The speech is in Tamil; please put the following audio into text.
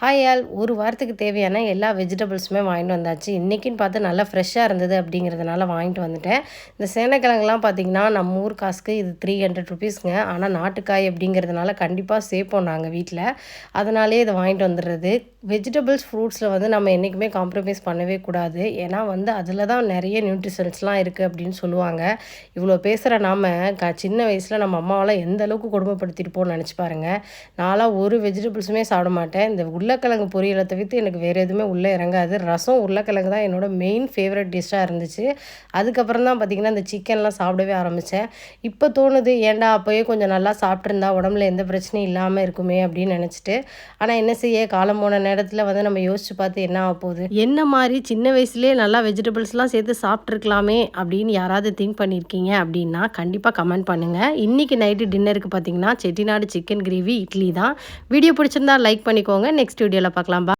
ஹாய் ஆல் ஒரு வாரத்துக்கு தேவையான எல்லா வெஜிடபிள்ஸுமே வாங்கிட்டு வந்தாச்சு. இன்றைக்கின்னு பார்த்து நல்லா ஃப்ரெஷ்ஷாக இருந்தது அப்படிங்கிறதுனால வாங்கிட்டு வந்துட்டேன். இந்த சேனைக்கிழங்குலாம் பார்த்திங்கன்னா நம்ம ஊர் காசுக்கு இது த்ரீ ஹண்ட்ரட் ருபீஸ்ங்க ஆனால் நாட்டுக்காய் அப்படிங்கிறதுனால கண்டிப்பாக சேர்ப்போம் நாங்கள் வீட்டில் அதனாலே இதை வாங்கிட்டு வந்துடுறது. வெஜிடபிள்ஸ் ஃப்ரூட்ஸில் வந்து நம்ம என்றைக்குமே காம்ப்ரமைஸ் பண்ணவே கூடாது. ஏன்னா வந்து அதில் தான் நிறைய நியூட்ரிஷன்ஸ்லாம் இருக்குது அப்படின்னு சொல்லுவாங்க. இவ்வளோ பேசுகிற நாம் க சின்ன வயசில் நம்ம அம்மாவெல்லாம் எந்த அளவுக்கு கொடுமைப்படுத்திருப்போம்னு நினச்சி பாருங்கள் நான்லாம் ஒரு வெஜிடபிள்ஸுமே சாப்பிட மாட்டேன். இந்த உருளைக்கிழங்கு பொரியலை தவிர்த்து எனக்கு வேறு எதுவுமே உள்ளே இறங்காது. ரசம் உருளைக்கிழங்கு தான் என்னோடய மெயின் ஃபேவரட் டிஷ்ஷாக இருந்துச்சு. அதுக்கப்புறம் தான் பார்த்திங்கன்னா இந்த சிக்கன்லாம் சாப்பிடவே ஆரம்பித்தேன் இப்போ தோணுது ஏன்டா அப்போயே கொஞ்சம் நல்லா சாப்பிட்ருந்தா உடம்புல எந்த பிரச்சனையும் இல்லாமல் இருக்குமே அப்படின்னு நினச்சிட்டு ஆனால் என்ன செய்ய காலம் போன நேரத்தில் வந்து நம்ம யோசிச்சு பார்த்து என்ன ஆக போகுது? என்ன மாதிரி சின்ன வயசுலேயே நல்லா வெஜிடபிள்ஸ்லாம் சேர்த்து சாப்பிட்ருக்கலாமே அப்படின்னு யாராவது திங்க் பண்ணியிருக்கீங்க அப்படின்னா கண்டிப்பாக கமெண்ட் பண்ணுங்கள் இன்றைக்கி நைட்டு டின்னருக்கு பார்த்தீங்கன்னா செட்டிநாடு சிக்கன் கிரேவி இட்லி தான். வீடியோ பிடிச்சிருந்தா லைக் பண்ணிக்கோங்க. நெக்ஸ்ட் ஸ்டுடியோவில் பார்க்கலாம்